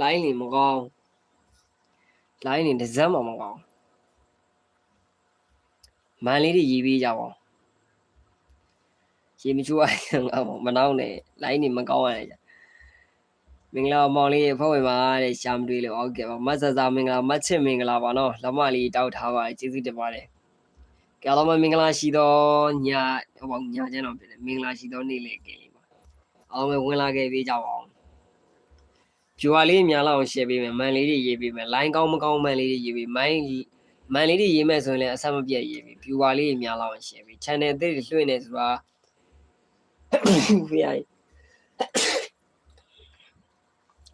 လိုင်းနေမကောင်းလိုင်းနေတစ်စက်မှမကောင်းမန်လေးတွေရေးပေးကြပါဦးရေမချိုးရငါမနောက်နဲ့လိုင်းနေမကောင်းရတယ်ကြာမင်္ဂလာမောင်လေးဖောက်ဝင်ပါတဲ့ရှာမတွေ့လို့ဟုတ်ကဲ့ပါမတ်ဆဆာမင်္ဂလာမတ်ချစ်မင်္ဂလာပါနော်လက်မလေးတောက်ထားပါကျေးဇူးတင်ပါတယ်ကြတော့မင်္ဂလာရှိတော့ညဟိုညချမ်းတော့ဖြစ်တယ်မင်္ဂလာရှိတော့နေ့လေကလေးပါ အောင်ပဲဝင်လာခဲ့ပေးကြပါအောင်ဖြူဝါလေးများလောက်ရှယ်ပေးမယ်မန်လေးတွေရေးပေးမယ်လိုင်းကောင်းမကောင်းမန်လေးတွေရေးပေးမိုင်းမန်လေးတွေရေးမယ်ဆိုရင်လည်းအဆက်မပြတ်ရေးပေးဖြူဝါလေးများလောက်ရှယ်ပေး channel အသစ်တွေလွှင့်နေဆိုတာဖေးရ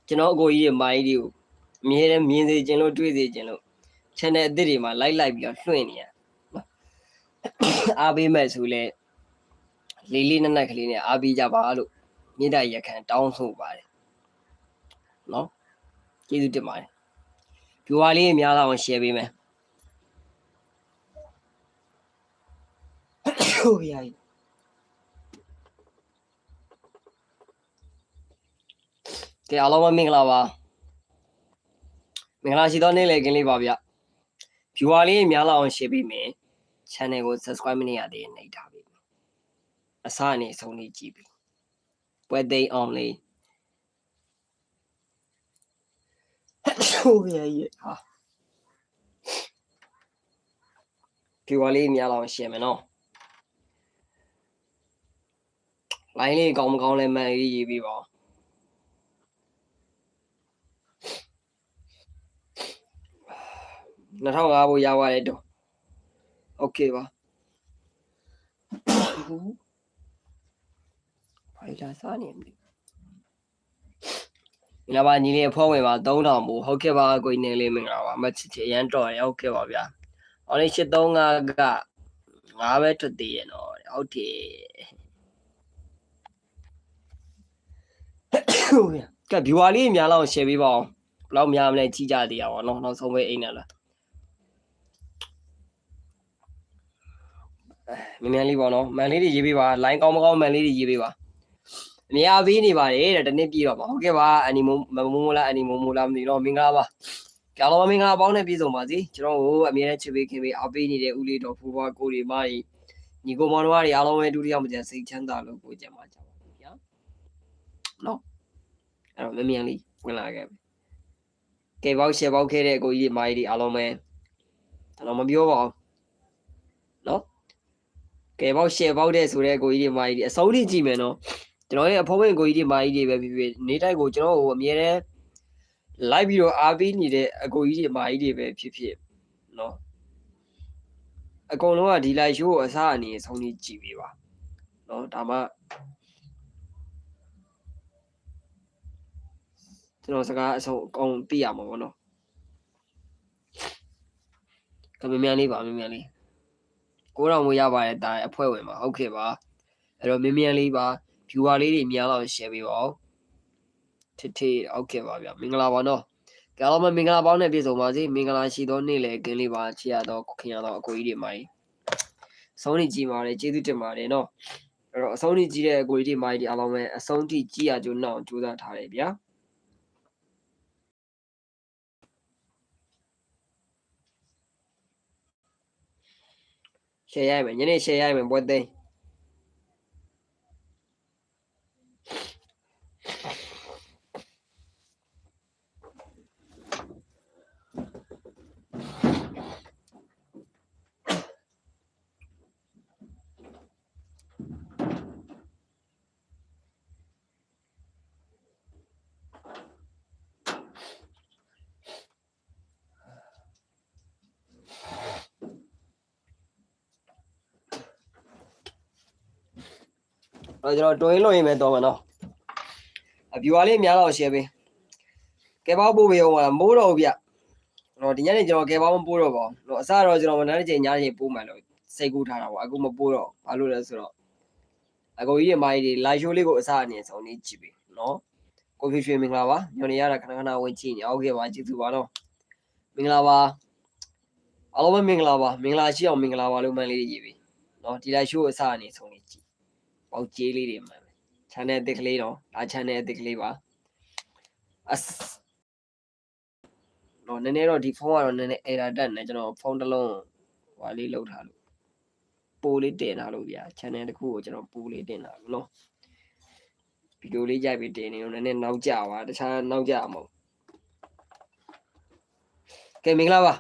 ကျွန်တော်အကိုကြီးရဲ့မိုင်းတွေကိုအမြဲတမ်းမြင်စေခြင်းလို့တွေ့စေခြင်းလို့ channel အသစ်တွေမှာလိုက်လိုက်ပြီးတော့လွှင့်နေရနော်အားပေးမယ်ဆိုလဲလေးလေးနက်နက်ကလေးနဲ့အားပေးကြပါလို့ မြေတားရခံတောင်းဆိုပါတယ်နော်ကျေးဇူးတင်ပါတယ်ပြိုဝါလေးအများလောက်အောင် share ပေးမယ်ဟုတ်ရည်ကဲအားလုံးပဲမင်္ဂလာပါမင်္ဂလာရှိသောနေ့လည်ခင်းလေးပါဗျပြိုဝါလေးအများလောက်အောင် share ပေးမယ် channel ကို subscribe မနေရသေးရင်နှိပ်ထားပေးမယ်အစားအနေအဆုံးလေးကြည့်ပြီ where they only purely များလောက်ရှင်းမယ်နော် line လေးကောင်းမကောင်းလဲမှန်ရေးရေးပြီးပါ2005ဘို့ရပါတယ်တော့ okay ပါ ဖိုင်လာစားနေတယ်မင်္ဂလာပါညီလေးအဖောဝင်ပါ3000ဘူးဟုတ်ကဲ့ပါကိုကြီးနေလေးမင်္ဂလာပါမချစ်ချစ်အရန်တော်ရဟုတ်ကဲ့ပါဗျာအော်လေး835ကငါပဲထွက်သေးရနော်ဟုတ်တယ်ဟုတ်ရကဲဘီဝါလေးအများလောက် share ပေးပါအောင်ဘယ်လောက်များမလဲကြီးကြသေးရပါတော့နောက်ဆုံးပဲအိမ်နဲ့လားအဲမြန်မြန်လေးပေါ့နော်မန်လေးတွေရေးပေးပါ line ကောင်းမကောင်းမန်လေးတွေရေးပေးပါ အများပေးနေပါတယ်တဲ့တနေ့ပြည့်တော့ပါဟုတ်ကဲ့ပါအနီမိုမမိုမိုလားအနီမိုမိုလားမသိတော့မင်္ဂလာပါကြောင်တော်မင်္ဂလာပေါင်းနဲ့ပြည့်စုံပါစေကျွန်တော်တို့အမြဲတမ်းချစ်ပေးခင်ပေးအားပေးနေတဲ့ဦးလေးတော်ဖူဖွားကိုတွေမကြီးညီကိုမောင်တို့တွေအားလုံးပဲဒုတိယမကျန်စိတ်ချမ်းသာလို့ကိုကြံပါကြပါဗျာနော်အဲ့တော့မမြန်လေးဝင်လာခဲ့ပြီကဲပေါက်ရှယ်ပေါက်ခဲ့တဲ့ကိုကြီးတွေမကြီးတွေအားလုံးပဲကျွန်တော်မပြောပါဘူးနော်ကဲပေါက်ရှယ်ပေါက်တဲ့ဆိုတဲ့ကိုကြီးတွေမကြီးတွေအစိုးရကြည့်မယ်နော် ကျွန်တော်ရဲ့အဖော်ဝင်ကိုကြီးတွေမာကြီးတွေပဲဖြစ်ဖြစ်နေတိုက်ကိုကျွန်တော်ကိုအမြဲတမ်းလိုက်ပြီးတော့အားပေးနေတဲ့အကိုကြီးတွေမာကြီးတွေပဲဖြစ်ဖြစ်နော်အကုန်လုံးကဒီလိုက်ရှိုးကိုအစားအနေနဲ့ဆုံးနေကြည့်ပေးပါနော်ဒါမှကျွန်တော်စကားအဆုံးအကုန်သိရမှာပေါ့နော်ကမမြန်လေးပါမမြန်လေး9000မရပါတယ်တာအဖွဲဝင်ပါဟုတ်ကဲ့ပါအဲ့တော့မမြန်လေးပါ viewer လေးတွေများတော့ share ပေးပါဦးထစ်ထစ်ဟုတ်ကဲ့ပါဗျမင်္ဂလာပါနော်ကြတော့မမင်္ဂလာပေါင်းနဲ့ပြည့်စုံပါစေမင်္ဂလာရှိသောနေ့လေကင်းလေးပါချစ်ရတော့ခင်ရတော့အကိုကြီးတွေမိုင်းအဆုံးထိကြည်ပါတယ်ကျေးဇူးတင်ပါတယ်နော်အဲ့တော့အဆုံးထိကြည်တဲ့အကိုကြီးတွေမိုင်းဒီအားလုံးပဲအဆုံးထိကြည်ရကြုံနောက်ကြိုးစားထားတယ်ဗျာရှယ်ရရမယ်ညနေရှယ်ရရမယ်ပွဲသိမ်း တော့ကျွန်တော်တွင်းလို့ရင်ပဲတော့မှာနော်အပြူအားလေးအများတော့ share ပေးကဲပေါက်ပို့ပေးအောင်ပါမိုးတော့ဗျတော့ဒီညနေကျွန်တော်ကဲပေါက်မပို့တော့ပါဘူးတော့အစတော့ကျွန်တော်မနက်တစ်ချိန်ညနေပို့မှလို့စိတ်ကူးထားတာပေါ့အခုမပို့တော့ဘာလို့လဲဆိုတော့အကိုကြီးတွေမိုင်းတွေ live show လေးကိုအစအနေဆုံးနေကြည့်ပြီနော်ကိုဖြူရွှေမင်္ဂလာပါညနေရတာခဏခဏဝင်ကြည့်နေဟုတ်ကဲ့ပါကျေးဇူးပါနော်မင်္ဂလာပါအားလုံးပဲမင်္ဂလာပါမင်္ဂလာရှိအောင်မင်္ဂလာပါလို့မှန်လေးရေးပြီနော်ဒီ live show အစအနေဆုံးနေကြည့် ပေါက်ကြေးလေးတွေမှန်ပဲ channel အသစ်ကလေးတော့ဒါ channel အသစ်ကလေးပါအစတော့နည်းနည်းတော့ဒီဖုန်းကတော့နည်းနည်း error တက်နေကျွန်တော်ဖုန်းတစ်လုံးဟွာလေးလောက်ထားလို့ပိုးလေးတင်ထားလို့ဗျာ channel တစ်ခုကိုကျွန်တော်ပိုးလေးတင်ထားလို့နော်ဗီဒီယိုလေးရိုက်ပြီးတင်နေတော့နည်းနည်းနောက်ကျပါတခြားနောက်ကျမှာမဟုတ်ကဲမင်္ဂလာပါ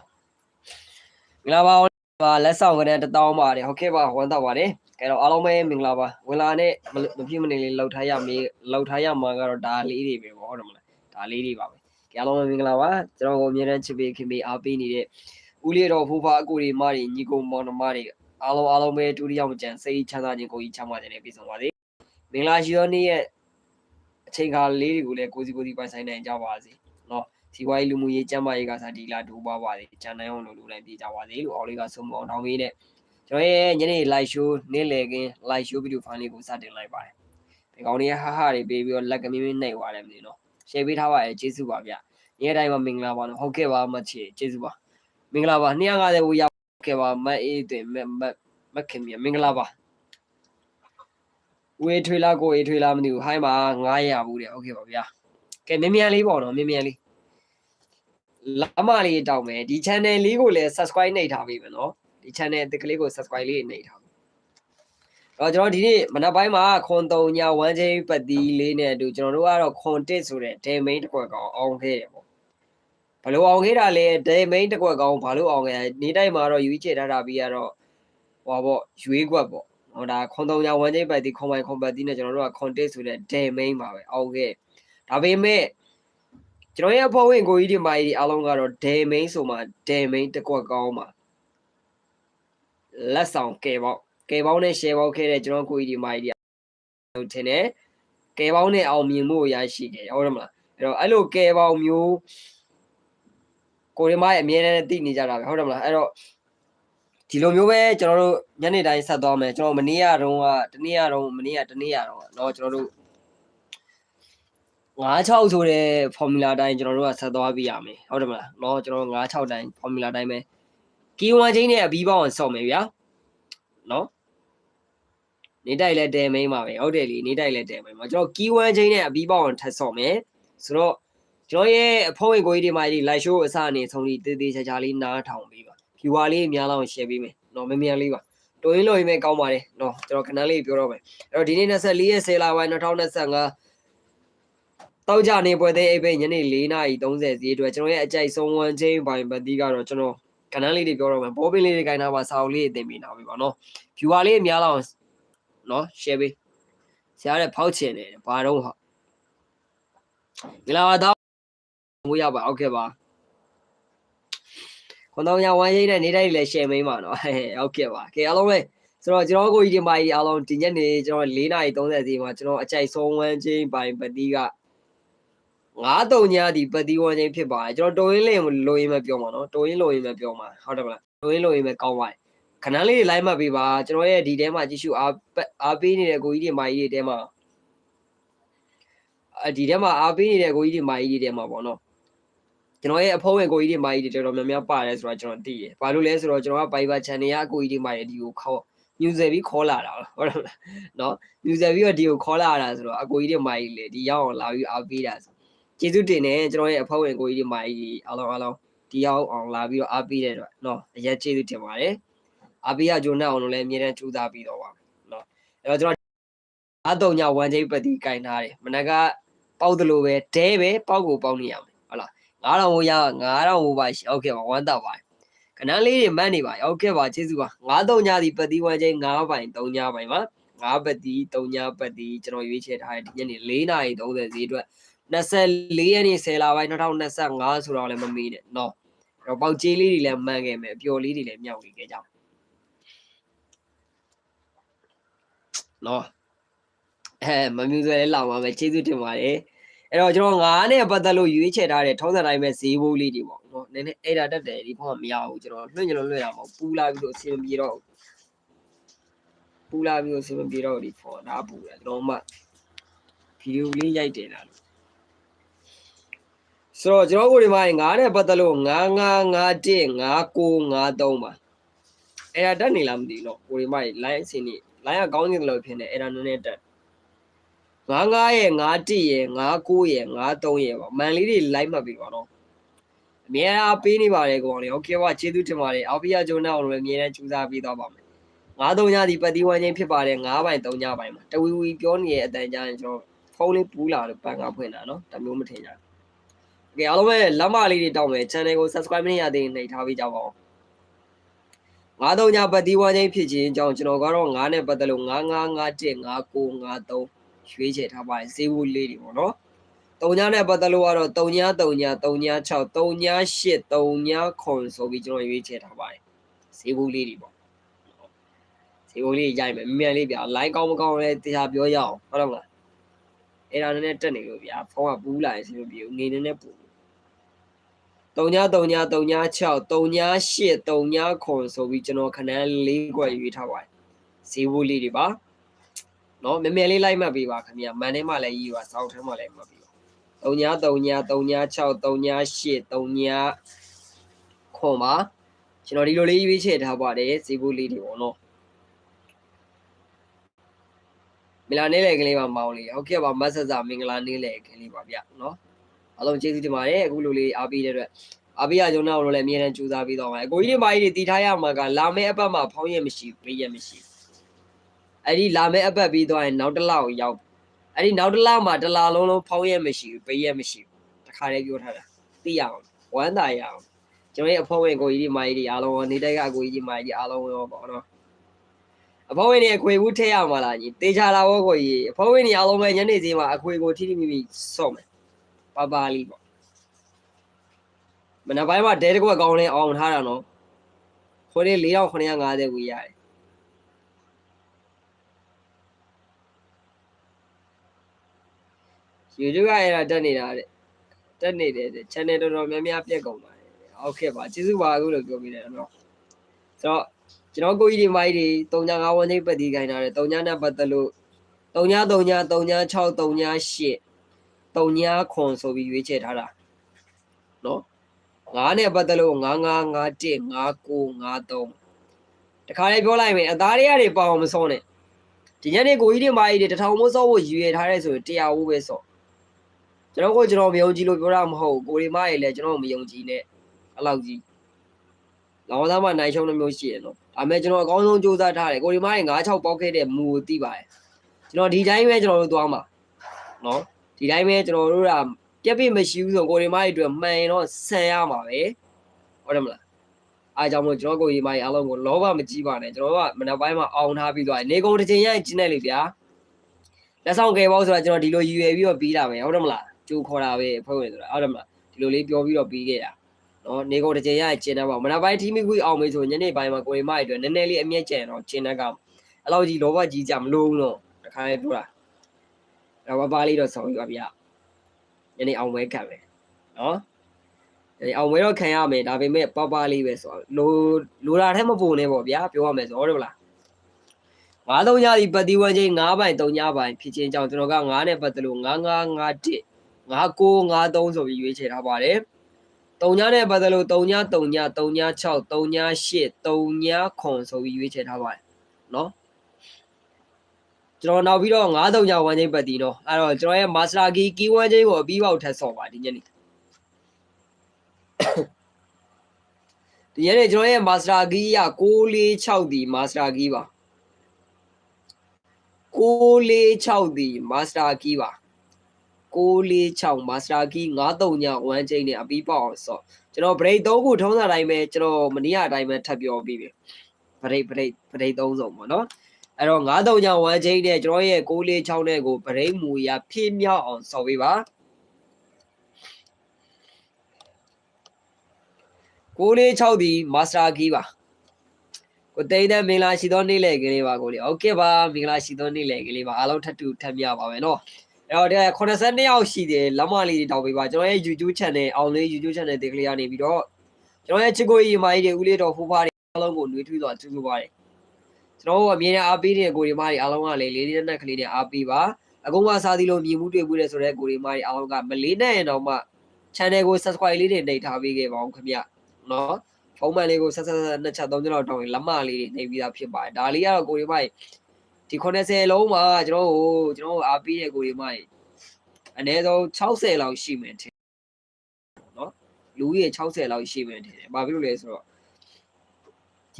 မင်္ဂလာပါပါလက်ဆောင်ကတဲ့တပေါင်းပါတယ်ဟုတ်ကဲ့ပါဝမ်းသာပါတယ် ကဲတော့အားလုံးပဲမင်္ဂလာပါဝင်လာနဲ့မလို့မဖြစ်မနေလေးလှုပ်ထားရမေးလှုပ်ထားရမှာကတော့ဒါလေးတွေပဲပေါ့ဟုတ်တယ်မလားဒါလေးတွေပါပဲကဲအားလုံးပဲမင်္ဂလာပါကျွန်တော်ကိုအမြဲတမ်းချစ်ပေးခင်ပေးအားပေးနေတဲ့ဦးလေးတော်ဖူးဖာအကိုတွေမတွေညီကိုမောင်နှမတွေအားလုံးအားလုံးပဲတူတယောက်မကြံစိတ်ချမ်းသာခြင်းကိုကြီးချမ်းသာခြင်းနဲ့ပြည့်စုံပါစေမင်္ဂလာရှိသောနေ့ရဲ့အချိန်ခါလေးတွေကိုလည်းကိုစီကိုစီပိုင်ဆိုင်နိုင်ကြပါစေနော်စီဝိုင်းလူမှုရေးကျမ်းမာရေးကစားဒီလာဒူပါပါစေကျန်နိုင်အောင်လို့လူတိုင်းပြေးကြပါစေလို့အော်လေးကဆုံးမအောင်ထောင်းပေးတဲ့ ကျွန်တော်ရဲ့ညနေ live show နေ့လည်ခင်း live show ဗီဒီယိုဖိုင်လေးကိုစတင်လိုက်ပါတယ်။ဒီကောင်လေးဟာဟာတွေပေးပြီးတော့လက်ကမင်းမင်းနှိပ်သွားတယ်မသိနော်။ share ပေးထားပါရဲ့ကျေးဇူးပါဗျ။ညနေတိုင်းမှာမင်္ဂလာပါနော်။ဟုတ်ကဲ့ပါမချေကျေးဇူးပါ။မင်္ဂလာပါ250ကိုရောက်ခဲ့ပါမအေးတွေမမမခင်မြမင်္ဂလာပါ။ဝေးထွေလာကိုအေးထွေလာမသိဘူး။ဟိုင်းပါ900ဘူးတဲ့။ဟုတ်ကဲ့ပါဗျာ။ကဲမြန်မြန်လေးပေါ့နော်မြန်မြန်လေး။လာမလေးတောင်းမယ်ဒီ channel လေးကိုလည်း subscribe နှိပ်ထားပေးမယ်နော်။ channel အသစ်ကလေးကို subscribe လေးနှိပ်ထားပေးတော့ကျွန်တော်ဒီနေ့မနက်ပိုင်းမှာခွန်3ည1ချိန်ပတ်တီးလေးနဲ့အတူကျွန်တော်တို့ကတော့ခွန်1ဆိုတဲ့ day main တစ်ခွက်ကောင်အောင်ခဲ့တယ်ပေါ့ဘယ်လိုအောင်ခဲ့တာလဲ day main တစ်ခွက်ကောင်ဘာလို့အောင်ခဲ့လဲနေတိုင်းမှာတော့ယူချေထားတာပြီးရတော့ဟောပေါ့ရွေးကွက်ပေါ့ဟောဒါခွန်3ည1ချိန်ပတ်တီးခွန်ပိုင်းခွန်ပတ်တီးနဲ့ကျွန်တော်တို့ကခွန်1ဆိုတဲ့ day main ပါပဲအောင်ခဲ့ဒါပေမဲ့ကျွန်တော်ရဲ့အဖေဝင်ကိုကြီးဒီမိုင်းဒီအားလုံးကတော့ day main ဆိုမှ day main တစ်ခွက်ကောင်ပါ လက်ဆောင်ကဲပေါ့ကဲပေါင်းနဲ့ share ပေါက်ခဲ့တဲ့ကျွန်တော်ကိုကြီးဒီမိုင်းဒီဟုတ်ထင်တယ်ကဲပေါင်းနဲ့အောင်မြင်မှုရရှိခဲ့ဟုတ်တယ်မလားအဲ့တော့အဲ့လိုကဲပေါင်းမျိုးကိုရီးမားရဲ့အမြဲတမ်းသိနေကြတာပဲဟုတ်တယ်မလားအဲ့တော့ဒီလိုမျိုးပဲကျွန်တော်တို့ညနေတိုင်းဆက်သွားမယ်ကျွန်တော်မနေ့ကတော့ကတနေ့ကတော့မနေ့ကတနေ့ကတော့เนาะကျွန်တော်တို့96ဆိုတဲ့ formula တိုင်းကျွန်တော်တို့ကဆက်သွားပြရမယ်ဟုတ်တယ်မလားเนาะကျွန်တော်တို့96တိုင်း formula တိုင်းပဲ K1 ချင်းနဲ့အပြီးပေါင်းအောင်ဆော့မယ်ဗျာနော်နေတိုက်လည်းတယ်မိန်ပါပဲဟုတ်တယ်လीနေတိုက်လည်းတယ်မိန်ပါကျွန်တော် K1 ချင်းနဲ့အပြီးပေါင်းအောင်ထပ်ဆော့မယ်ဆိုတော့ကျွန်တော်ရဲ့အဖုံးဝင်ကိုကြီးဒီမှာဒီ live show အစအနေဆုံးဒီတေးသေးချာချာလေးနားထောင်ပေးပါ viewer လေးအများလောက် share ပေးမယ်နော်မမြန်လေးပါတော်ရင်လို့ရင်ပဲကောင်းပါတယ်နော်ကျွန်တော်ခဏလေးပြောတော့မယ်အဲ့တော့ဒီနေ့24ရက်10လပိုင်း2025တောက်ကြနေပွဲသေးအိပ်ပဲညနေ4:30ဈေးအတွက်ကျွန်တော်ရဲ့အကြိုက်ဆုံးဝမ်းချင်းပိုင်းပတိကတော့ကျွန်တော် ကဏ္ဍလေးတွေပြောတော့မယ်ဘောပင်းလေးတွေခိုင်းတာပါစာအုပ်လေးတွေသင်ပေးနာပေးပါနော် viewer လေးအများလောက်နော် share ပေးဆရာတဲ့ဖောက်ချင်တယ်ဘာတော့ဟာမင်္ဂလာပါတော့မိုးရပါဟုတ်ကဲ့ပါခွန်တော်ရဝမ်းရိတ်တဲ့နေတိုင်းလည်း share မင်းပါနော်ဟုတ်ကဲ့ပါကဲအားလုံးပဲဆိုတော့ကျွန်တော်ကိုကြီးဒီမိုင်အားလုံးဒီညနေကျွန်တော်6:30စီမှာကျွန်တော်အကြိုက်ဆုံးဝမ်းချင်းပိုင်ပတိက 9တုံညာဒီပတိဝမ်းချင်းဖြစ်ပါတယ်ကျွန်တော်တိုရင်းလေးလိုရင်းမပြောမှာနော်တိုရင်းလိုရင်းမပြောမှာဟုတ်တယ်မလားတိုရင်းလိုရင်းမကောင်းပါတယ်ခဏလေးလိုက်မှတ်ပေးပါကျွန်တော်ရဲ့ဒီထဲမှာကြည့်ရှုအားအားပေးနေတဲ့ကိုကြီးတွေမာကြီးတွေထဲမှာအဲဒီထဲမှာအားပေးနေတဲ့ကိုကြီးတွေမာကြီးတွေထဲမှာပေါ့နော်ကျွန်တော်ရဲ့အဖုံးဝင်ကိုကြီးတွေမာကြီးတွေတော်တော်များများပါတယ်ဆိုတော့ကျွန်တော်သိတယ်ဘာလို့လဲဆိုတော့ကျွန်တော်က Viber channel ကကိုကြီးတွေမာကြီးဒီကိုခေါ် user ပြီးခေါ်လာတာဟုတ်တယ်မလားနော် user ပြီးတော့ဒီကိုခေါ်လာတာဆိုတော့အကိုကြီးတွေမာကြီးလေဒီရောက်အောင်လာပြီးအားပေးတာဆို ကျေးဇူးတင်တယ်ကျွန်တော်ရဲ့အဖွဲ့ဝင်ကိုကြီးဒီမာကြီးအားလုံးအားလုံးဒီရောက်အောင်လာပြီးတော့အားပေးတဲ့အတွက်နော်အရက်ကျေးဇူးတင်ပါတယ်အားပေးရဂျိုနတ်အောင်လည်းအမြဲတမ်းကြိုးစားပြီးတော့ပါနော်အဲ့တော့ကျွန်တော်အတုံညာ1ချိတ်ပတိကင်ထားတယ်မနက်ကပေါက်သလိုပဲဒဲပဲပေါက်ကိုပေါက်နေရမယ်ဟုတ်လား9000ဟိုရ9000ဟိုပါရောက်ခဲ့ပါဝမ်းသာပါတယ်ခဏလေးတွေမှတ်နေပါရောက်ခဲ့ပါကျေးဇူးပါ93ညဒီပတိဝမ်းချင်း9ပိုင်3ညပိုင်ပါ9ပတိ3ညပတိကျွန်တော်ရွေးချယ်ထားတဲ့ဒီညနေ4နာရီ30ဈေးအတွက် 24ရက်နေ့10လပိုင်း2025ဆိုတော့လည်းမမေးနဲ့เนาะအဲ့တော့ပေါက်ကြီးလေးတွေလည်းမှန်ခဲ့မယ်အပျော်လေးတွေလည်းမြောက်နေခဲ့ကြအောင်နော်အဲမမြူဆွဲလေးလောင်ပါမယ်ကျေးဇူးတင်ပါတယ်အဲ့တော့ကျွန်တော်ငါးနဲ့ပတ်သက်လို့ရွေးချယ်ထားတဲ့ထုံးစံတိုင်းပဲဈေးဘိုးလေးတွေပေါ့နော်နည်းနည်းအဲ့ဒါတက်တယ်ဒီဖုန်းကမရဘူးကျွန်တော်လွှင့်ကြလို့လွှင့်ရမှာပူလာပြီးတော့အဆင်မပြေတော့ပူလာပြီးတော့အဆင်မပြေတော့ဒီဖုန်းဒါပူတယ်တော့မှဗီဒီယိုလေးရိုက်တယ်လား ဆိုတော့ကျွန်တော်ကိုဒီမှာငါးနဲ့ပတ်သက်လို့9 9 9 1 9 9 9 3ပါအဲ့ဒါတက်နေလားမသိဘူးတော့ကိုဒီမှာ line အစင်းနေ line ကကောင်းနေတယ်လို့ဖြစ်နေအဲ့ဒါနည်းနည်းတက်9 99ရဲ့91ရဲ့99ရဲ့93ရဲ့ပေါ့မန်လေးတွေလိုက်မှတ်ပြီးပါတော့အများအားပေးနေပါတယ်ကောင်လေโอเคပါကျေးဇူးတင်ပါတယ်အော်ပီယာဂျိုနာအောင်လည်းအများနဲ့ကြိုးစားပြီးတော့ပါမယ်93ညဒီပတ်တီဝမ်းချင်းဖြစ်ပါတယ်9ပိုင်3ညပိုင်မှာတဝီဝီပြောနေတဲ့အတန်ကြာရင်ကျွန်တော်ဖုန်းလေးပူးလာလို့ပန်ကားဖွင့်တာနော်ဒါမျိုးမထင်ကြဘူး ကဲအားလုံးပဲလမ်းမလေးတွေတောင်းမယ် channel ကို subscribe မနေရသေးရင်နှိပ်ထားပေးကြပါဦးငါးသုံးညပတ်ဒီဝါချင်းဖြစ်ခြင်းကြောင့်ကျွန်တော်ကတော့ငါးနဲ့ပတ်သက်လို့99515993ရွေးချယ်ထားပါတယ်ဈေးဘူးလေးတွေပေါ့နော်၃ညနဲ့ပတ်သက်လို့ကတော့3ည3ည3ည6 3ည8 3ည9ဆိုပြီးကျွန်တော်ရွေးချယ်ထားပါတယ်ဈေးဘူးလေးတွေပေါ့ဈေးဘူးလေးရိုက်မယ်မြန်လေးပြ line ကောင်းမကောင်းလဲတရားပြောရအောင်ဟုတ်တော့မလားအဲ့ဒါနည်းနည်းတက်နေလို့ဗျာဖုန်းကပူးလာရင်စီမပြေဘူးငိန်နေနေပူ တုံညာတုံညာတုံညာ6တုံညာ8တုံညာခွန်ဆိုပြီးကျွန်တော်ခဏလေးခွက်ရွေးထားပါတယ်။ဈေးဘူးလေးတွေပါ။နော်မြန်မြန်လေးလိုက်မှတ်ပေးပါခင်ဗျာမန်ထဲမှာလည်းရေးပါစောက်ထဲမှာလည်းမှတ်ပေးပါ3ည3ည3ည6 3ည8 3ညခွန်ပါကျွန်တော်ဒီလိုလေးရွေးချယ်ထားပါတယ်ဈေးဘူးလေးတွေပေါ့နော်မလာနေလေကလေးပါမောင်းလေးဟုတ်ကဲ့ပါမတ်ဆက်စာမင်္ဂလာနေလေကလေးပါဗျနော် အားလုံးကျေးဇူးတင်ပါတယ်အခုလိုလေးအားပေးတဲ့အတွက်အားပေးရကြုံတော့လို့လည်းအမြဲတမ်းကြိုးစားပေးတော့ပါအကိုကြီးတွေမာကြီးတွေတည်ထားရမှာကလာမယ့်အပတ်မှာဖောင်းရမရှိဘူးပေးရမရှိဘူးအဲ့ဒီလာမယ့်အပတ်ပြီးသွားရင်နောက်တစ်လောက်ရောက်အဲ့ဒီနောက်တစ်လောက်မှာတစ်လားလုံးလုံးဖောင်းရမရှိဘူးပေးရမရှိဘူးတခါတည်းပြောထားတာသိရအောင်ဝမ်းသာရအောင်ကျွန်တော်ရဲ့အဖေဝင်ကိုကြီးဒီမာကြီးတွေအားလုံးနေတိုက်ကအကိုကြီးဒီမာကြီးအားလုံးရောပေါ့နော်အဖေဝင်နေအခွေဘူးထည့်ရမှာလားညီတေချာလာဘောကိုကြီးအဖေဝင်နေအားလုံးပဲညနေစီမှာအခွေကိုထိထိမိမိစော့မယ် ပါပါလေးပေါ့မနက်ပိုင်းမှာဒဲတကွက်ကောင်းလဲအောင်ထားတာနော်ခွေးလေး4950ဝေးရတယ် YouTube ကအဲ့ဒါတက်နေတာတဲ့တက်နေတယ်တဲ့ channel တော်တော်များများပြက်ကုန်ပါတယ်ဟုတ်ကဲ့ပါကျေးဇူးပါအခုလို့ပြောပြတယ်နော်ဆိုတော့ကျွန်တော်ကိုကြီးဒီမိုင်းတွေ35ဝန်ကြီးပတ်တီးခိုင်းတာတဲ့39နဲ့ပတ်သက်လို့39 39 39 6 38 39ခွန်ဆိုပြီးရွေးချယ်ထားတာနော်9နဲ့ပတ်သက်လို့9951 5953တခါလေးပြောလိုက်မယ်အသားတွေကနေပေါအောင်မစောနဲ့ဒီညနေကိုကြီးဒီမိုင်းတွေတထောင်မိုးစောဖို့ရည်ရွယ်ထားတဲ့ဆိုရင်တရားဝိုးပဲစောကျွန်တော်ကိုကျွန်တော်မယုံကြည်လို့ပြောတာမဟုတ်ဘူးကိုရီမရေလည်းကျွန်တော်မယုံကြည်နဲ့အဲ့လောက်ကြီးလောင်သားမနိုင်ရှုံးနှမျိုးရှိရနော်ဒါပေမဲ့ကျွန်တော်အကောင်းဆုံးစူးစမ်းထားတယ်ကိုရီမရေ96ပေါက်ခဲ့တဲ့မူကိုသိပါတယ်ကျွန်တော်ဒီတိုင်းပဲကျွန်တော်တို့သွားမှာနော် ဒီတိုင်းပဲကျွန်တော်တို့ကပြက်ပြမရှိဘူးဆိုကိုရီမရေအတွက်မှန်ရင်တော့ဆန်ရမှာပဲဟုတ်တယ်မလားအားကြောင့်မို့ကျွန်တော်ကိုရီမရေအားလုံးကိုလောဘမကြီးပါနဲ့ကျွန်တော်ကမနက်ပိုင်းမှာအောင်ထားပြီးသွားတယ်နေကုန်တစ်ချိန်ရရင်ကျင်းနေလေဗျာလက်ဆောင်ကယ်ပေါ့ဆိုတာကျွန်တော်ဒီလိုရည်ရွယ်ပြီးတော့ပြီးတာပဲဟုတ်တယ်မလားကြိုးခေါ်တာပဲဖွဲ့ဝင်ဆိုတာအဲ့ဒါမလားဒီလိုလေးပြောပြီးတော့ပြီးခဲ့တာနော်နေကုန်တစ်ချိန်ရရင်ကျင်းတတ်ပါမနက်ပိုင်းထီးမိခွေအောင်မေးဆိုညနေပိုင်းမှာကိုရီမရအတွက်နည်းနည်းလေးအမျက်ကျန်တော့ကျင်းတတ်ကအဲ့လောက်ကြီးလောဘကြီးကြမလို့ဘူးတော့တခါလေးပြောတာ တော့ဘာပါလေးတော့ဆောင်းရပါဗျညနေအောင်ဝဲခံမယ်နော်ညနေအောင်ဝဲတော့ခံရမယ်ဒါပေမဲ့ပပလေးပဲဆိုလိုလိုတာထဲမပုံနဲ့ပေါ့ဗျာပြောရမယ်ဆိုဟုတ်တယ်မလားငါးသုံးညဒီပတ်တီဝမ်းချင်း9ပိုင်3ညပိုင်ဖြစ်ချင်းကြောင့်ကျွန်တော်က9နဲ့ပတ်သက်လို့9951 5953ဆိုပြီးရွေးချယ်ထားပါတယ်။တုံညာနဲ့ပတ်သက်လို့တုံညာတုံညာတုံညာ6တုံညာ8တုံညာခွန်ဆိုပြီးရွေးချယ်ထားပါတယ်။နော်။ ကျွန်တော်နောက်ပြီးတော့9တုံညာဝမ်းချင်းပတ်တီနော်။အဲ့တော့ကျွန်တော်ရဲ့ Master Key Key ဝမ်းချင်းကိုအပြီးပေါက်ထပ်ဆော့ပါဒီညနေ။ဒီညနေကျွန်တော်ရဲ့ Master Key က646ဒီ Master Key ပါ။646ဒီ Master Key ပါ။646 Master Key 93ည1ချိန်နဲ့အပြီးပေါက်အောင်ဆော့ကျွန်တော် break 3ခုထုံးစံတိုင်းပဲကျွန်တော်မနေ့ကအတိုင်းပဲထပ်ပြောပြီးပြီ break break break 3စုံပေါ့နော် အဲ့တော့93ည1ချိန်နဲ့ကျွန်တော်ရဲ့646နဲ့ကို break မူရဖြည့်မြောက်အောင်ဆော့ပေးပါ646ဒီ Master Key ပါကိုတိတ်တဲ့မင်္ဂလာရှိသောနေ့လည်ကလေးပါကိုလေဟုတ်ကဲ့ပါမင်္ဂလာရှိသောနေ့လည်ကလေးပါအားလုံးထပ်တူထပ်မြပါမယ်နော်အဲ့တော့ဒီ82ယောက်ရှိတယ်လမ်းမလေးတွေတောက်ပေးပါကျွန်တော်ရဲ့ YouTube channel အောင်လေး YouTube channel ဒီကလေးကနေပြီးတော့ကျွန်တော်ရဲ့ချစ်ကိုကြီးမာကြီးတွေဦးလေးတော်ဖူးဖားတွေအားလုံးကိုနှွေးထွေးစွာကျေးဇူးပါတယ် ကျွန်တော်တို့အမြဲတမ်းအားပေးတဲ့ကိုရီမာတွေအားလုံးကလည်းလေးလေးနက်နက်ကလေးနဲ့အားပေးပါအကုန်ကစားသီးလို့မြင်မှုတွေ့မှုတဲ့ဆိုတဲ့ကိုရီမာတွေအားလုံးကမလေးနဲ့ရင်တော့မှ channel ကို subscribe လေးတွေနှိပ်ထားပေးခဲ့ပါအောင်ခင်ဗျနော်ဖုန်းမှန်လေးကိုဆက်ဆက်ဆက်နှစ်ချက်သုံးချက်လောက်တောင်းရင်လက်မလေးတွေနှိပ်ပြီးသားဖြစ်ပါတယ်ဒါလေးကတော့ကိုရီမာတွေဒီ90လုံးမှာကျွန်တော်တို့ကျွန်တော်တို့အားပေးတဲ့ကိုတွေမကြီးအနည်းဆုံး60လောက်ရှိမယ်ထင်နော်လူကြီး60လောက်ရှိမယ်ထင်တယ်ဘာဖြစ်လို့လဲဆိုတော့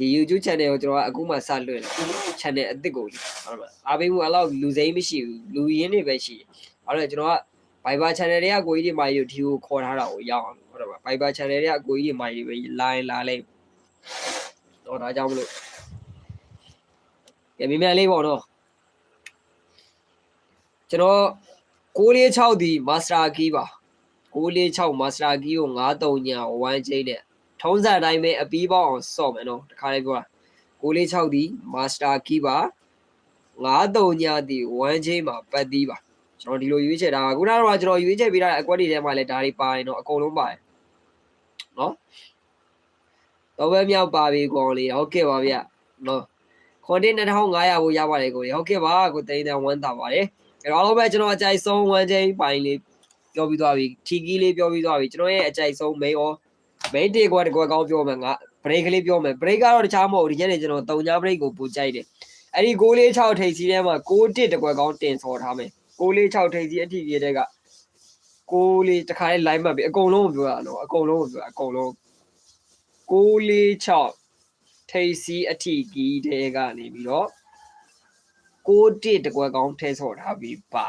ဒီ YouTube channel ကိုကျွန်တော်ကအခုမှစလွှင့်တယ် channel အစ်စ်ကိုကြီးဟုတ်ပါအားပေးမှုအလောက်လူစိမ်းမရှိဘူးလူရင်းတွေပဲရှိတယ်အဲ့တော့ကျွန်တော်က Viber channel တွေကကိုကြီးတွေမကြီးတို့ဒီကိုခေါ်ထားတာကိုရအောင်ဟုတ်တော့ Viber channel တွေကကိုကြီးတွေမကြီးပဲ line လာလိုက်တော့ဒါကြောင့်မလို့ကဲမြင်မြန်လေးပေါ့နော်ကျွန်တော်646ဒီ master key ပါ646 master key ကို93ညာ1ချိန်နဲ့ ထုံးစံအတိုင်းပဲအပီးပေါအောင်စော့မယ်နော်တခါလေးပြောတာ646ဒီ master key ပါ93ညာဒီ1ချိန်မှာပတ်သီးပါကျွန်တော်ဒီလိုရွေးချယ်တာခုနကတော့ကျွန်တော်ရွေးချယ်ပေးထားတဲ့အကွက်တွေထဲမှာလည်းဒါတွေပါတယ်နော်အကုန်လုံးပါတယ်နော်တော့ပဲမြောက်ပါပြီကောင်လေးဟုတ်ကဲ့ပါဗျနော်ခွန်တင်2500ကိုရပါတယ်ကိုဟုတ်ကဲ့ပါကိုတိန်တန်ဝမ်းသာပါတယ်အဲ့တော့အားလုံးပဲကျွန်တော်အကြိုက်ဆုံး1ချိန်ပိုင်းလေးပြောပြီးသွားပြီထီကီလေးပြောပြီးသွားပြီကျွန်တော်ရဲ့အကြိုက်ဆုံး main ရော main တေကွာတကွာကောင်းပြောမယ်ငါ break လေးပြောမယ် break ကတော့တခြားမဟုတ်ဘူးဒီညနေကျွန်တော်3ည break ကိုပို့ကြိုက်တယ်အဲ့ဒီ6လေး6ထိပ်စီးထဲမှာ6တစ်တကွာကောင်းတင်ဆော်ထားမယ်6လေး6ထိပ်စီးအထီးကြီးတဲ့က6လေးတစ်ခါလေး line မှတ်ပြီအကုန်လုံးကိုပြောရအောင်အကုန်လုံးကိုပြောအကုန်လုံး6လေး6ထိပ်စီးအထီးကြီးတဲ့ကနေပြီးတော့6တစ်တကွာကောင်းထဲဆော်ထားပြီးပါ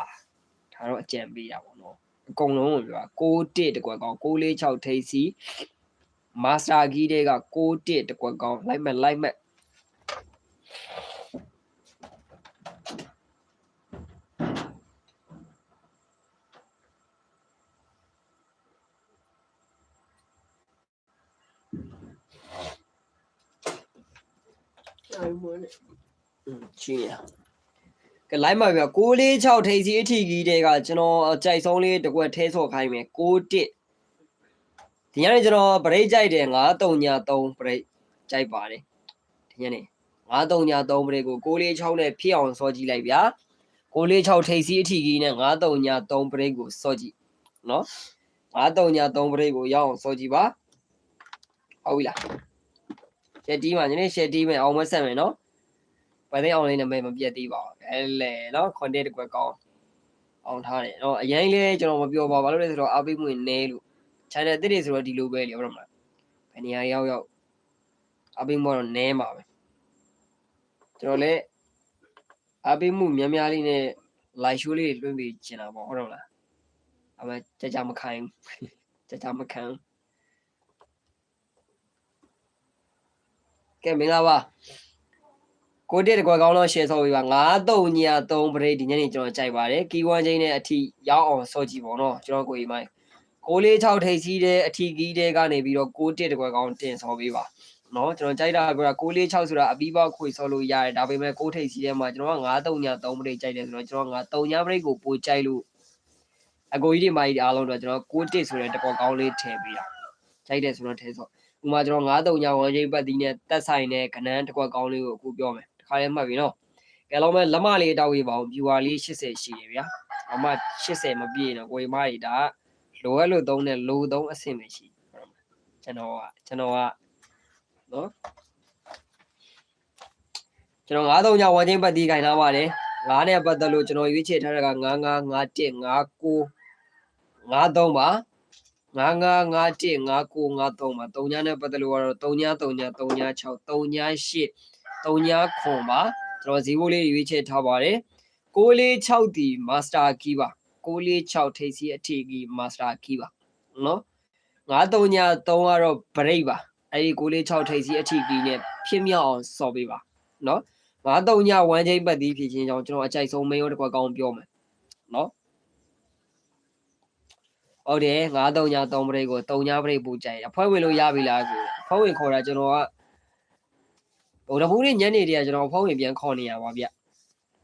ဒါတော့အကြံပေးတာပေါ့နော်အကုန်လုံးကိုပြော6တစ်တကွာကောင်း6လေး6ထိပ်စီး မာစတာဂီတွေက6တစ်တကွက်ကောင်းလိုက်မဲ့လိုက်မဲ့ချင်းရကလိုက်မှာပြ646ထိပ်စီအထီကြီးတွေကကျွန်တော်ကြိုက်ဆုံးလေးတကွက်ထဲဆော့ခိုင်းမယ်6တစ် ဒီညနေကျွန်တော်ဗရိတ်ကြိုက်တယ်9 3ည3ဗရိတ်ကြိုက်ပါတယ်ဒီညနေ9 3ည3ဗရိတ်ကို646နဲ့ဖြစ်အောင်စောကြည့်လိုက်ဗျာ646ထိပ်စီအထီကြီးနဲ့9 3ည3ဗရိတ်ကိုစောကြည့်နော်9 3ည3ဗရိတ်ကိုရအောင်စောကြည့်ပါဟုတ်ပြီလားရှယ်တီးမှာညနေရှယ်တီးမယ်အောင်မဆက်မယ်နော်ဗသိအောင်လေးနာမည်မပြတ်သေးပါဘူးအဲလေနော် content တကွက်ကောင်းအောင်ထားတယ်နော်အရင်လေးကျွန်တော်မပြောပါဘာလို့လဲဆိုတော့အားပေးမှုနေလို့ channel တစ်တွေဆိုတော့ဒီလိုပဲလေဟုတ်တယ်မလားဘယ်နေရာရောက်ရောက်အားပေးမှုတော့နဲမှာပဲကျွန်တော်လည်းအားပေးမှုများများလေးနဲ့ live show လေးတွေလွှင့်ပေးချင်တာပေါ့ဟုတ်တယ်မလားအမေကြကြမခိုင်းကြကြမခံကဲမင်္ဂလာပါကိုတက်တကွယ်ကောင်းလို့ share ဆော့ပေးပါ93ည3 break ဒီညနေကျွန်တော်ကြိုက်ပါတယ်ကီ1ချင်းနဲ့အထိရောက်အောင်ဆော့ကြည့်ပါတော့ကျွန်တော်ကိုကြီးမိုင်း 646ထိပ်စီးတဲ့အထီကီးတဲ့ကနေပြီးတော့6တက်တကွယ်ကောင်းတင်ဆော်ပေးပါနော်ကျွန်တော်ကြိုက်တာပြောတာ646ဆိုတာအပြီးပေါက်ခွေဆော်လို့ရတယ်ဒါပေမဲ့6ထိပ်စီးထဲမှာကျွန်တော်က93ည3 break ကြိုက်တယ်ဆိုတော့ကျွန်တော်က3ည break ကိုပိုကြိုက်လို့အကိုကြီးတွေမိုင်းအားလုံးတော့ကျွန်တော်6တက်ဆိုတဲ့တကွယ်ကောင်းလေးထည့်ပေးတာကြိုက်တယ်ဆိုတော့ထည့်ဆော့ဥမာကျွန်တော်93ည1ချိန်ပတ်တီးနဲ့တက်ဆိုင်တဲ့ခဏန်းတကွက်ကောင်းလေးကိုအခုပြောမယ်တခါလေးမှတ်ပြီနော်ကဲလုံးမဲ့လက်မလေးတောက်ရေးပါအောင် viewer လေး80ရှိတယ်ဗျာအမ80မပြည့်နော်ကိုရီမကြီးဒါ လိုအပ်လို့သုံးတဲ့လိုသုံးအဆင့်ပဲရှိကျွန်တော်ကကျွန်တော်ကနော်ကျွန်တော်93ည1ချိန်ပတ်တီးခိုင်ထားပါတယ်9နဲ့ပတ်သက်လို့ကျွန်တော်ရွေးချယ်ထားတာက99 51 59 93ပါ9951 5993မှာ3ညနဲ့ပတ်သက်လို့ကတော့3ည3ည3ည6 3ည8 3ညခွန်ပါကျွန်တော်ဇီဝလေးရွေးချယ်ထားပါတယ်646ဒီ master key ပါ 646ထိပ်စီအထီး key master key ပါနော်93ည3ကတော့ break ပါအဲဒီ646ထိပ်စီအထီး key နဲ့ဖြစ်မြောက်အောင်စော်ပေးပါနော်93ည1ချိန်ပတ်ပြီးဖြစ်ချင်းကြောင့်ကျွန်တော်အကြိုက်ဆုံးမင်းရောတစ်ခွက်ကောင်းပြောမယ်နော်ဟုတ်တယ်9 3ည3ပရိတ်ကို3ညပရိတ်ပူကြိုက်အဖွဲဝင်လို့ရပြီလားကိုအဖွဲဝင်ခေါ်တာကျွန်တော်ကဟိုတပူးနေ့ညနေတည်းကကျွန်တော်အဖွဲဝင်ပြန်ခေါ်နေရပါဗျ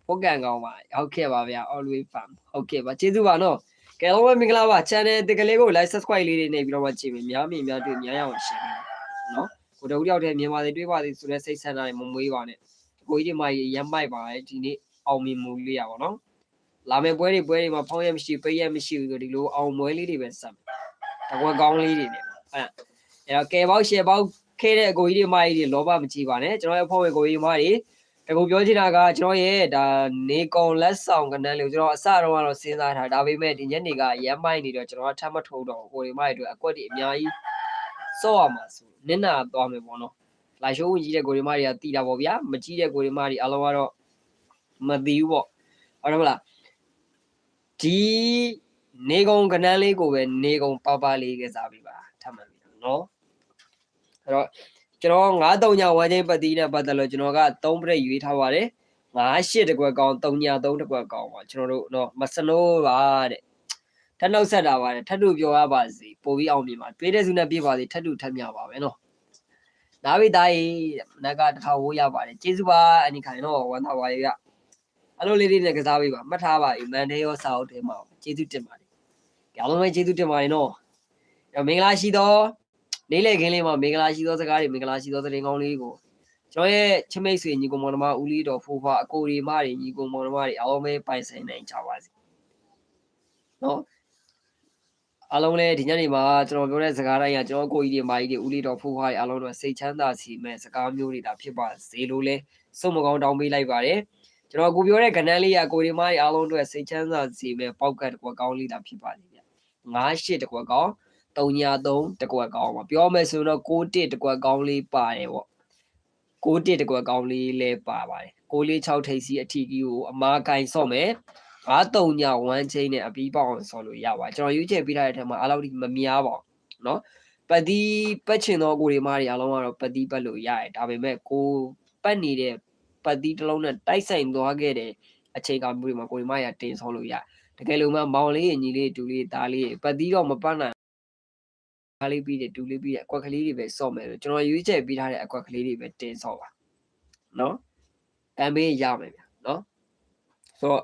ဟုတ်ကန်ကောင်းပါဟုတ်ခဲ့ပါဗျ always fun ဟုတ်ကဲ့ပါကျေးဇူးပါနော်ကဲတော့မင်္ဂလာပါ channel တကလေးကို like subscribe လေးတွေနေပြီးတော့မှကြည့်မယ်များမြင်များတွေ့များရအောင်ရှင်းပေးနော်ကိုတကူတယောက်တည်းမြန်မာတွေတွေ့ပါသေးဆိုတဲ့စိတ်ဆန္ဒတွေမမွေးပါနဲ့ကိုကြီးဒီမှာရမ်းမိုက်ပါလေဒီနေ့အောင်မြင်မှုလေးရပါတော့လာမယ့်ပွဲတွေပွဲတွေမှာဖောင်းရမရှိပိတ်ရမရှိဘူးဆိုဒီလိုအောင်ပွဲလေးတွေပဲစပ်တကွက်ကောင်းလေးတွေနဲ့အဲ့အဲ့တော့ကဲပေါက်ရှယ်ပေါက်ခဲတဲ့အကိုကြီးတွေမကြီးတွေလောဘမကြည့်ပါနဲ့ကျွန်တော်ရဲ့ဖောင်းဝေကိုကြီးမကြီး တကူပြောချင်တာကကျွန်တော်ရဲ့ဒါနေကုံလက်ဆောင်ကဏ္ဍလေးကိုကျွန်တော်အစတော့ကတော့စဉ်းစားထားဒါပေမဲ့ဒီညနေကရမ်းမိုက်နေတော့ကျွန်တော်ကထပ်မထုတ်တော့ဘူးကိုရီမတွေအတွက်အကွက်တွေအများကြီးစော့ရမှာဆိုနင့်နာသွားမယ်ပေါ့နော်လာရှိုးဝင်ကြီးတဲ့ကိုရီမတွေကတီတာပေါ့ဗျာမကြီးတဲ့ကိုရီမတွေအလုံးကတော့မသိဘူးပေါ့ဟုတ်တယ်မလားဒီနေကုံကဏ္ဍလေးကိုပဲနေကုံပပလေးကစားပေးပါထပ်မှန်ပြီနော်အဲ့တော့ ကျွန်တော်9 3ညဝမ်းချင်းပတ်တီးနဲ့ပတ်သက်လို့ကျွန်တော်က3ပြည့်ရွေးထားပါတယ်9 8တကွက်ကောင်း3ည3တကွက်ကောင်းပါကျွန်တော်တို့တော့မစနိုးပါတဲ့ထပ်နှုတ်ဆက်တာပါတယ်ထပ်တူပြောရပါစီပို့ပြီးအောင်မြင်ပါတွေးတဲ့စုနဲ့ပြပါစီထပ်တူထပ်မြပါပဲနော်နားဝိသားကြီးတဲ့မနက်ကတစ်ထောင်ဝိုးရပါတယ်ကျေးဇူးပါအနိခိုင်တော့ဝမ်းသာပါရဲ့ကအဲ့လိုလေးလေးနဲ့ကစားပေးပါမှတ်ထားပါအမန်တေရောစာအုပ်ထဲမှာကျေးဇူးတင်ပါတယ်ကြောင်လုံးပဲကျေးဇူးတင်ပါတယ်နော်အဲ့တော့မင်္ဂလာရှိသော နေ့လေခင်းလေးမှာမင်္ဂလာရှိသောစကားတွေမင်္ဂလာရှိသောသတင်းကောင်းလေးကိုကျွန်တော်ရဲ့ချမိတ်ဆွေညီကိုမောင်နှမဦးလေးတော်ဖိုးဖွားအကိုရီမတွေညီကိုမောင်နှမတွေအားလုံးပဲပိုင်ဆိုင်နိုင်ကြပါစေနော်အားလုံးလည်းဒီညနေမှာကျွန်တော်ပြောတဲ့စကားတိုင်းကကျွန်တော်ကိုကြီးတွေမာကြီးတွေဦးလေးတော်ဖိုးဖွားတွေအားလုံးတော့စိတ်ချမ်းသာစီမဲ့စကားမျိုးတွေဒါဖြစ်ပါစေလို့လဲစုံမကောင်းတောင်းပေးလိုက်ပါတယ်ကျွန်တော်ကိုပြောတဲ့ကဏ္ဍလေးကကိုရီမတွေအားလုံးအတွက်စိတ်ချမ်းသာစီမဲ့ပေါက်ကတ်တစ်ကွက်ကောင်းလေးဒါဖြစ်ပါစေဗျ9 8တစ်ကွက်ကောင်း 3ညာ3တကွက်ကောင်းပါပြောမယ်ဆိုတော့6တစ်တကွက်ကောင်းလေးပါတယ်ပေါ့6တစ်တကွက်ကောင်းလေးလည်းပါပါတယ်6လေး6ထိပ်စီအထီကြီးကိုအမားကင်ဆော့မယ်ဘာ3ညာ1ချင်းနဲ့အပြီးပေါအောင်ဆော့လို့ရပါကျွန်တော်ရွေးချယ်ပေးထားတဲ့အထက်မှာအားလောက်ဒီမများပါဘူးเนาะပတ်တီးပတ်ချင်တော့ကိုရီမားတွေအားလုံးကတော့ပတ်တီးပတ်လို့ရတယ်ဒါပေမဲ့ကိုပတ်နေတဲ့ပတ်တီးတစ်လုံးနဲ့တိုက်ဆိုင်သွားခဲ့တဲ့အချိန်ကမျိုးတွေမှာကိုရီမားရတင်ဆော့လို့ရတကယ်လို့မှမောင်လေးညီလေးတူလေးသားလေးပတ်တီးတော့မပတ်နိုင် အား လေးပြီးတယ်ဒူလေးပြီးတယ်အကွက်ကလေးတွေပဲစော့မယ်လို့ကျွန်တော်ရွေးချယ်ပေးထားတဲ့အကွက်ကလေးတွေပဲတင်စော့ပါနော်တန်ပေးရမယ်ဗျနော်ဆိုတော့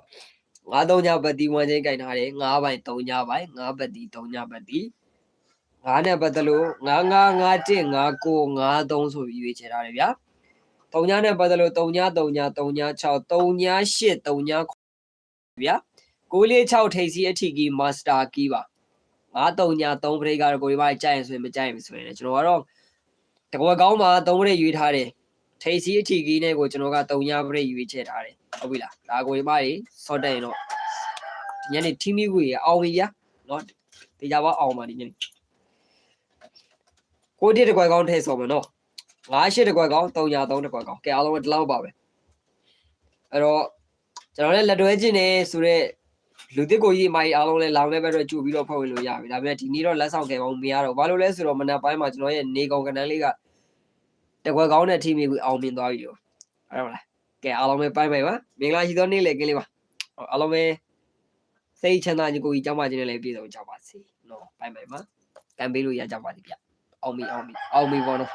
ငါးသုံးညပတ်တီဝမ်းချင်းကြိုင်ထားတယ်ငါးပိုင်သုံးညပိုင်ငါးပတ်တီသုံးညပတ်တီငါးနဲ့ပတ်သက်လို့ငါးငါးငါးတစ်ငါးကိုငါးသုံးဆိုပြီးရွေးချယ်ထားတယ်ဗျာသုံးညနဲ့ပတ်သက်လို့သုံးညသုံးညသုံးည6သုံးည8သုံးညဗျာ6လေး6ထိပ်စီအထီကီမာစတာကီပါ 53ညာ3ဂရိတ်ကတော့ကိုရီးမားကြိုက်ရင်ဆိုရင်မကြိုက်ရင်ဆိုရင်ကျွန်တော်ကတော့တကွယ်ကောင်းမှာ3ဂရိတ်ရွေးထားတယ်ထိတ်စီအထီကြီးနဲ့ကိုကျွန်တော်က3ညာဂရိတ်ရွေးချယ်ထားတယ်ဟုတ်ပြီလားဒါကိုရီးမားတွေဆော့တက်ရင်တော့ဒီညနေ team ကြီးကိုအောင်ပြီဗျာနော်တေချာပါအောင်ပါဒီညနေကိုတိတကွယ်ကောင်းထဲဆော်မယ်နော်9ရှစ်တကွယ်ကောင်း3ညာ3တကွယ်ကောင်းကဲအားလုံးဒီလောက်ပါပဲအဲ့တော့ကျွန်တော်လည်းလက်တွဲခြင်းနေဆိုတော့ လူတစ်ကိုကြီးမိုင်းအားလုံးလဲလောင်တဲ့ဘက်တော့ကြိုပြီးတော့ဖွဲ့ဝင်လို့ရပြီဒါပေမဲ့ဒီနေ့တော့လက်ဆောင်ခဲ့ပါဦးမရတော့ဘာလို့လဲဆိုတော့မနက်ပိုင်းမှာကျွန်တော်ရဲ့နေကောင်ကနန်းလေးကတကွက်ကောင်းတဲ့ team ကိုအောင်မြင်သွားပြီလို့အဲ့ဒါမလားကဲအားလုံးပဲပိုင်းပိုင်းပါမင်္ဂလာရှိသောနေ့လေကင်းလေးပါအားလုံးပဲစိတ်ချမ်းသာခြင်းကိုကြီးကြောင်းပါခြင်းနဲ့လည်းပြည့်စုံကြပါစေနော်ပိုင်းပိုင်းပါကံပေးလို့ရကြပါသည်ဗျအောင်ပြီအောင်ပြီအောင်ပြီပေါ့နော်